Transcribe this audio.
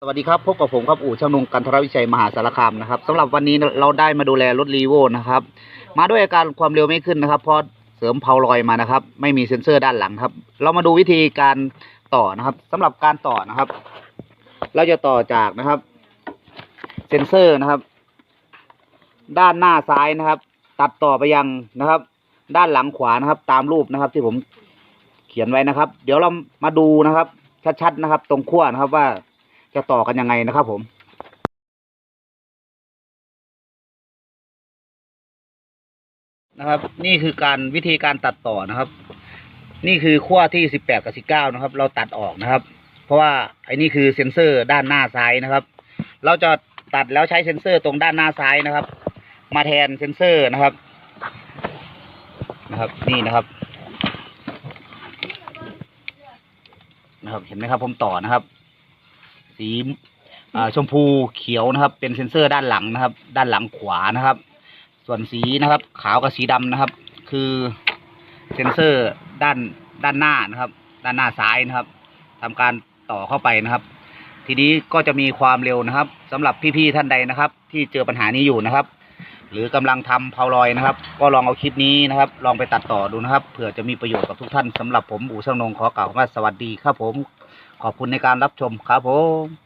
สวัสดีครับ พบกับผมครับอู่ช่างนงกันทรวิชัยมหาสารคามนะครับสำหรับวันนี้เราได้มาดูแลรถรีโวนะครับ มาด้วยอาการความเร็วไม่ขึ้นนะครับ เพราะเสริมเพาลอยมานะครับ ไม่มีเซ็นเซอร์ด้านหลังครับ เรามาดูวิธีการต่อนะครับสำหรับการต่อนะครับ เราจะต่อจากนะครับ เซ็นเซอร์นะครับ ด้านหน้าซ้ายนะครับ ตัดต่อไปยังนะครับ ด้านหลังขวานะครับ ตามรูปนะครับ ที่ผมเขียนไว้นะครับ เดี๋ยวเรามาดูนะครับชัดๆนะครับ ตรงขั้วนะครับว่า จะต่อกันยังไงนะครับผมนะครับ นี่คือการวิธีการตัดต่อนะครับ นี่คือขั้วที่สิบแปดกับสิบเก้านะครับ เราตัดออกนะครับ เพราะว่าไอ้นี่คือเซ็นเซอร์ด้านหน้าซ้ายนะครับ เราจะตัดแล้วใช้เซ็นเซอร์ตรงด้านหน้าซ้ายนะครับ มาแทนเซ็นเซอร์นะครับนะครับ นี่นะครับ นะครับ เห็นไหมครับ ผมต่อนะครับ สีชมพูเขียวนะครับ เป็นเซ็นเซอร์ด้านหลังนะครับ ด้านหลังขวานะครับ ส่วนสีนะครับ ขาวกับสีดำนะครับ คือเซ็นเซอร์ด้านด้านหน้านะครับ ด้านหน้าซ้ายนะครับทำการต่อเข้าไปนะครับ ทีนี้ก็จะมีความเร็วนะครับสำหรับพี่ๆท่านใดนะครับ ที่เจอปัญหานี้อยู่นะครับ หรือกำลังทำเพาลอยนะครับ ก็ลองเอาคลิปนี้นะครับ ลองไปตัดต่อดูนะครับเผื่อจะมีประโยชน์กับทุกท่านสำหรับผมอู่ช่างนงขอกล่าวว่าสวัสดีครับผม ขอบคุณในการรับชมครับผม